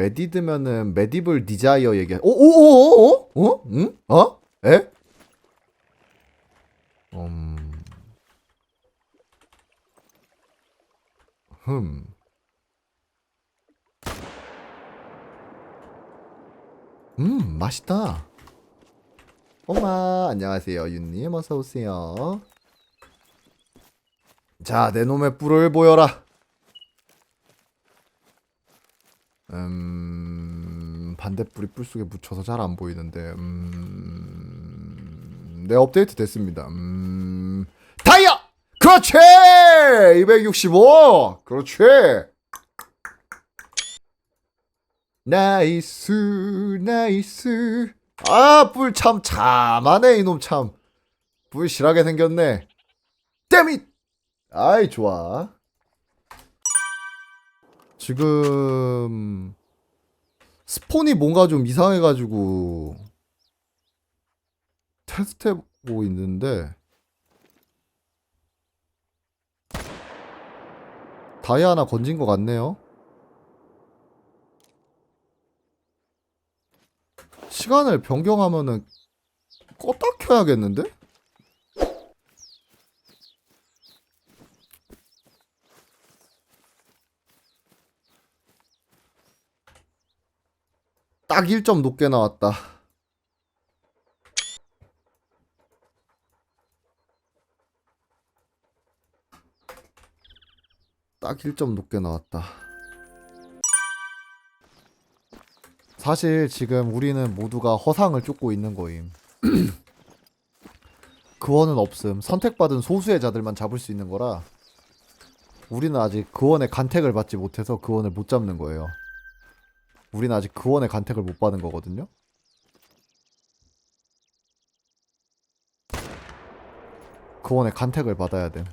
메디드면은 메디블 디자이어 얘기. 오오오오 어? 어? 응? 어? 에? 음. 흠. 음, 맛있다. 엄마, 안녕하세요. 윤님, 어서오세요. 자, 내 놈의 뿔을 보여라. 반대뿔이 뿔 속에 묻혀서 잘 안 보이는데, 음, 네, 업데이트 됐습니다. 음, 다이아! 그렇지! 265! 그렇지! 나이스, 나이스. 아, 뿔 참 참하네, 이놈 참. 뿔 실하게 생겼네. 땜잇! 아이, 좋아. 지금, 스폰이 뭔가 좀 이상해가지고, 테스트해보고 있는데, 다이 하나 건진 것 같네요. 시간을 변경하면은 껐다 켜야겠는데? 딱 1점 높게 나왔다. 딱 1점 높게 나왔다. 사실 지금 우리는 모두가 허상을 쫓고 있는 거임. 그원은 없음. 선택받은 소수의 자들만 잡을 수 있는 거라 우리는 아직 그원의 간택을 받지 못해서 그원을 못 잡는 거예요. 우리는 아직 그원의 간택을 못 받은 거거든요. 그원의 간택을 받아야 돼.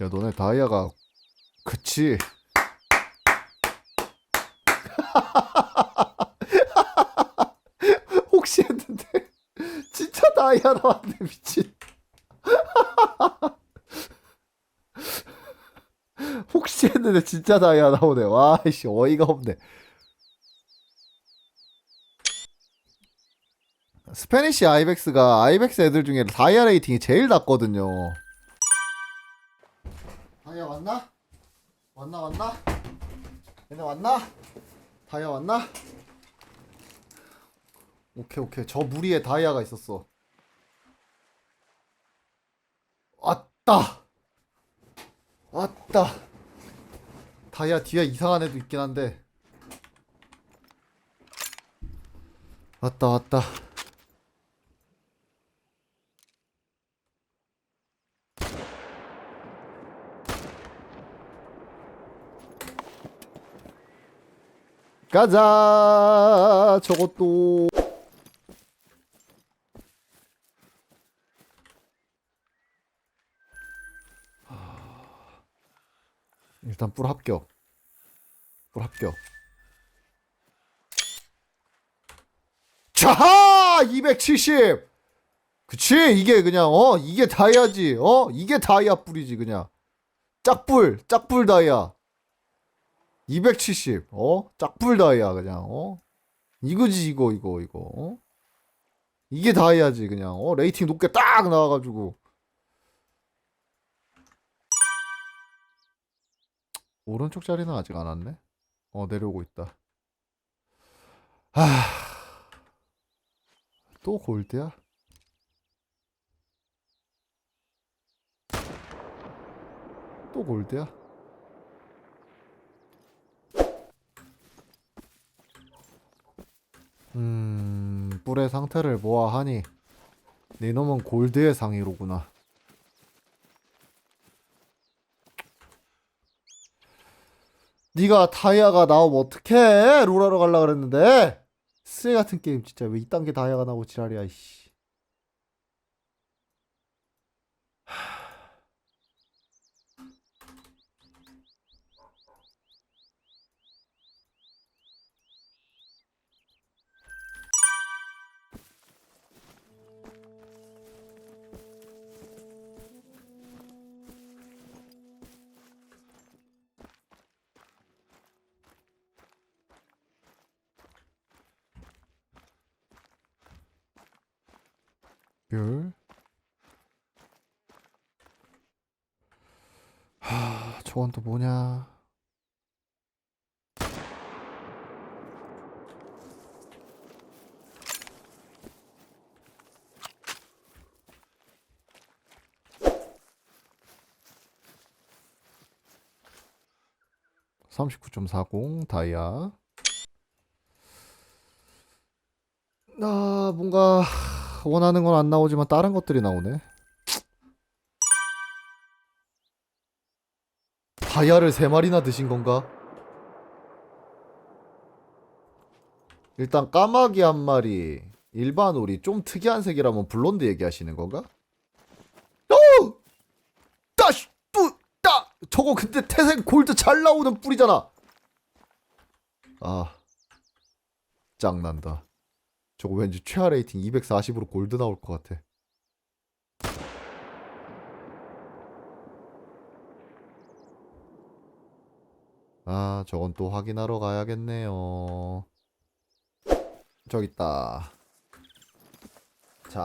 야, 너네 다이아가 그치? 혹시 했는데 진짜 다이아 나왔네 미친. 혹시 했는데 진짜 다이아 나오네. 와이씨 어이가 없네. 스페니시 아이벡스가 아이벡스 애들 중에 다이아 레이팅이 제일 낮거든요. 다이아 왔나? 왔나 왔나? 얘네 왔나? 다이아 왔나? 오케이 오케이 저 무리에 다이아가 있었어. 왔다. 왔다. 다이아 뒤에 이상한 애도 있긴 한데. 왔다 왔다. 가자. 저것도. 일단 뿔 합격. 뿔 합격. 자하! 270! 그치? 이게 그냥, 어? 이게 다이아지, 어? 이게 다이아 뿔이지, 그냥. 짝뿔, 짝뿔 다이아. 270, 어? 짝뿔 다이아, 그냥, 어? 이거지, 이거, 이거, 이거, 어? 이게 다이아지, 그냥, 어? 레이팅 높게 딱 나와가지고. 오른쪽 자리는 아직 안 왔네. 어, 내려오고 있다. 아, 또 골드야? 또 골드야? 음, 뿔의 상태를 보아하니 네 놈은 골드의 상의로구나. 네가 다이아가 나오면 어떡해? 롤하러 갈라 그랬는데. 쓰레 같은 게임 진짜 왜 이딴 게 다이아가 나오고 지랄이야 이씨. 별. 하, 저건 또 뭐냐? (39.40) 다이아 나 뭔가 원하는 건 안 나오지만 다른 것들이 나오네. 다이아를 세 마리나 드신 건가? 일단 까마귀 한 마리, 일반 오리, 좀 특이한 색이라면 블론드 얘기하시는 건가? 어! 따시 뚜 따! 저거 근데 태생 골드 잘 나오는 뿔이잖아. 아, 짱난다. 저거 왠지 최하 레이팅 240으로 골드 나올 것 같아. 아, 저건 또 확인하러 가야겠네요. 저기 있다. 자,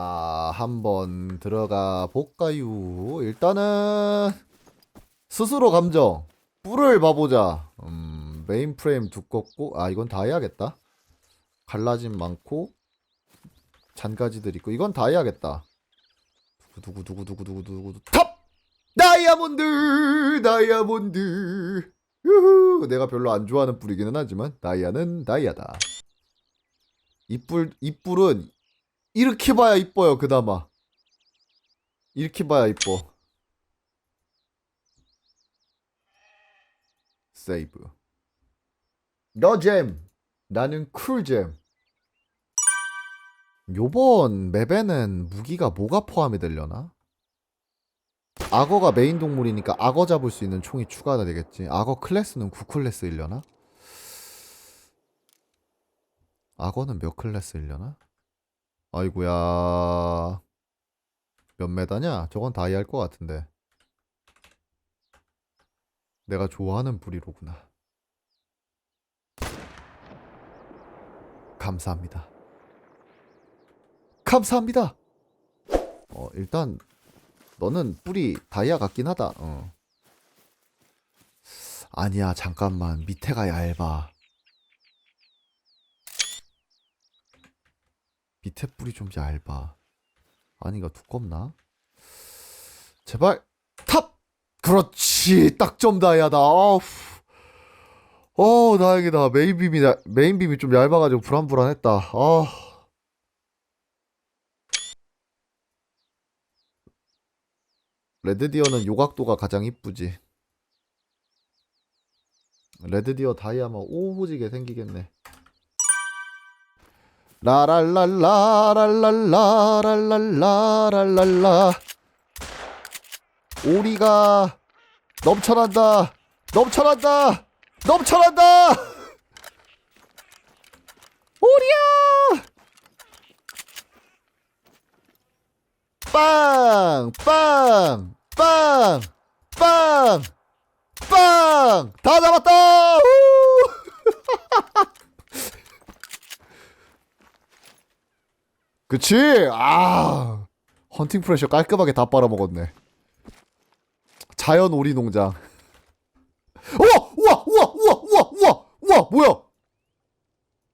한번 들어가 볼까요? 일단은 스스로 감정. 뿔을 봐보자. 음, 메인 프레임 두껍고, 아, 이건 다 해야겠다. 갈라짐 많고, 잔가지들 있고, 이건 다 해야겠다. 두구두구두구두구두구두구 탑! 다이아몬드! 다이아몬드! 유후! 내가 별로 안 좋아하는 뿔이기는 하지만, 다이아는 다이아다. 이 뿔, 이 뿔은 이렇게 봐야 이뻐요, 그나마. 이렇게 봐야 이뻐. 세이브. 너잼. 나는 쿨잼. 요번 맵에는 무기가 뭐가 포함이 되려나? 악어가 메인 동물이니까 악어 잡을 수 있는 총이 추가가 되겠지. 악어 클래스는 9클래스이려나? 악어는 몇 클래스이려나? 아이고야. 몇 메다냐? 저건 다이할 것 같은데. 내가 좋아하는 부리로구나. 감사합니다. 감사합니다. 어, 일단 너는 뿔이 다이아 같긴 하다. 어. 아니야, 잠깐만. 밑에가 얇아. 밑에 뿔이 좀 얇아. 아니가 두껍나? 제발 탑! 그렇지. 딱 좀 다이아다. 어우. 어, 다행이다. 메인 빔이 메인 빔이 좀 얇아 가지고 불안불안했다. 아. 레드디어는 요각도가 가장 이쁘지. 레드디어 다이아마 오호지게 생기겠네. 라랄랄라랄랄라랄랄라랄랄라. 오리가 넘쳐난다. 넘쳐난다. 넘쳐난다. 오리야 빵! 빵! 빵! 빵! 빵! 다 잡았다! 우! 그치? 아, 헌팅 프레셔 깔끔하게 다 빨아먹었네. 자연 오리 농장. 우와! 우와! 우와! 우와! 우와! 우와! 우와! 뭐야?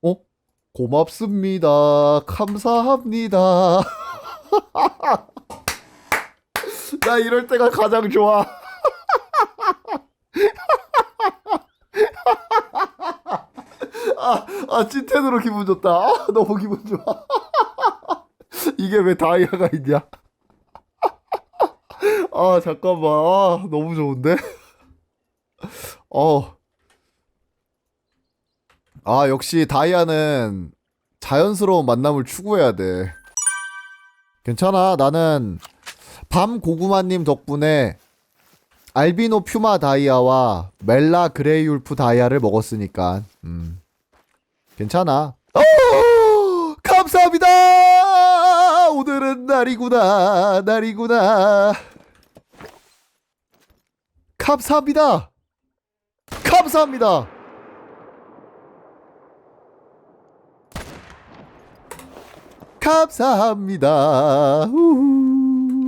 어? 고맙습니다. 감사합니다. 나 이럴 때가 가장 좋아. 아, 아, 찐텐으로 기분 좋다. 아, 너무 기분 좋아. 이게 왜 다이아가 있냐? 아, 잠깐만. 아, 너무 좋은데? 어. 아, 역시 다이아는 자연스러운 만남을 추구해야 돼. 괜찮아. 나는 밤 고구마님 덕분에 알비노 퓨마 다이아와 멜라 그레이울프 다이아를 먹었으니까. 음. 괜찮아. 어! 감사합니다. 오늘은 날이구나. 날이구나. 감사합니다. 감사합니다. 감사합니다. 우후.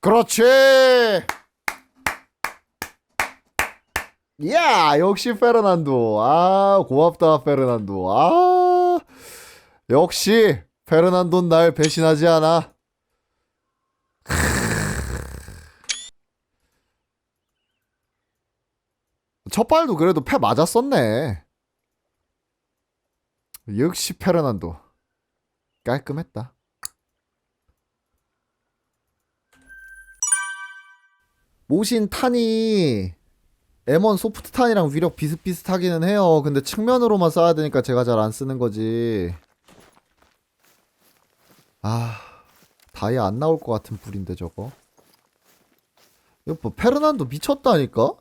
그렇지. 야, 역시 페르난도. 아, 고맙다, 페르난도. 아, 역시 페르난도는 날 배신하지 않아. 첫 발도 그래도 패 맞았었네. 역시 페르난도. 깔끔했다. 모신 탄이 M1 소프트 탄이랑 위력 비슷비슷하기는 해요. 근데 측면으로만 써야 되니까 제가 잘 안 쓰는 거지. 아, 다이아 안 나올 것 같은 불인데 저거. 이거 뭐 페르난도 미쳤다니까?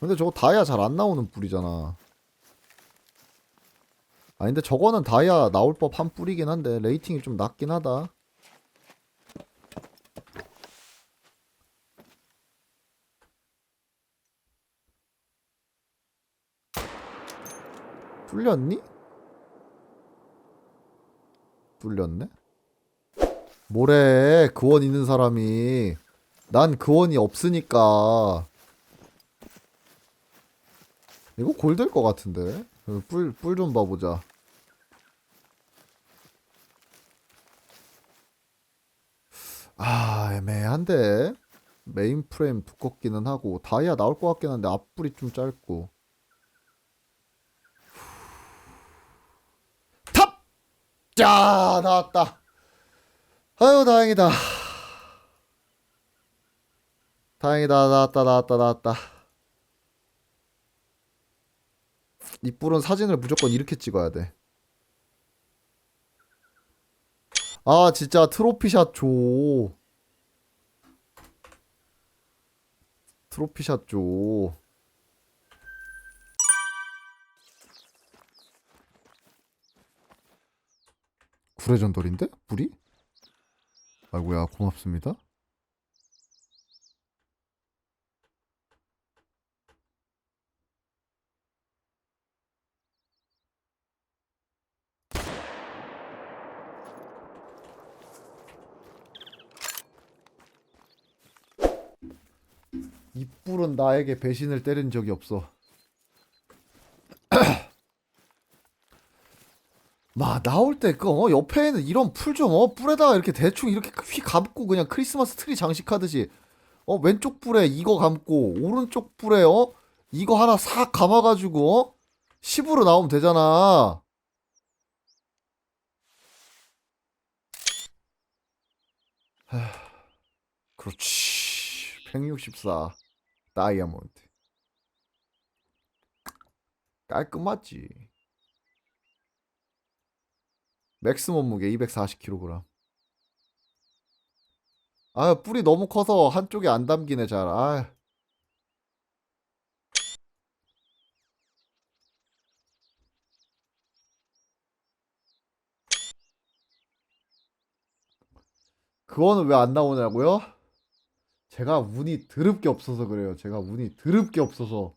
근데 저거 다이아 잘 안 나오는 불이잖아. 아 근데 저거는 다이아 나올 법한 불이긴 한데 레이팅이 좀 낮긴 하다. 뚫렸니? 뚫렸네? 뭐래 그원 있는 사람이. 난 그원이 없으니까. 이거 골될 것 같은데? 뿔 뿔 좀 봐보자. 아 애매한데? 메인 프레임 두껍기는 하고 다이아 나올 것 같긴 한데 앞불이 좀 짧고 자 나왔다 아유 다행이다 다행이다 나왔다 나왔다 나왔다 이 뿔은 사진을 무조건 이렇게 찍어야 돼. 아 진짜 트로피샷 줘. 트로피샷 줘. 구레전돌인데? 불이? 아이고야 고맙습니다. 이 뿔은 나에게 배신을 때린 적이 없어. 마 나올 때그 어, 옆에는 이런 풀 좀 어 뿔에다가 이렇게 대충 이렇게 휘 감고 그냥 크리스마스 트리 장식하듯이 어 왼쪽 뿔에 이거 감고 오른쪽 뿔에 어 이거 하나 싹 감아가지고 어 10으로 나오면 되잖아. 하, 그렇지. 164 다이아몬드. 깔끔하지 맥스 몸무게 240kg 아 뿔이 너무 커서 한쪽에 안 담기네 잘 아. 그거는 왜 안 나오냐고요? 제가 운이 드럽게 없어서 그래요. 제가 운이 드럽게 없어서.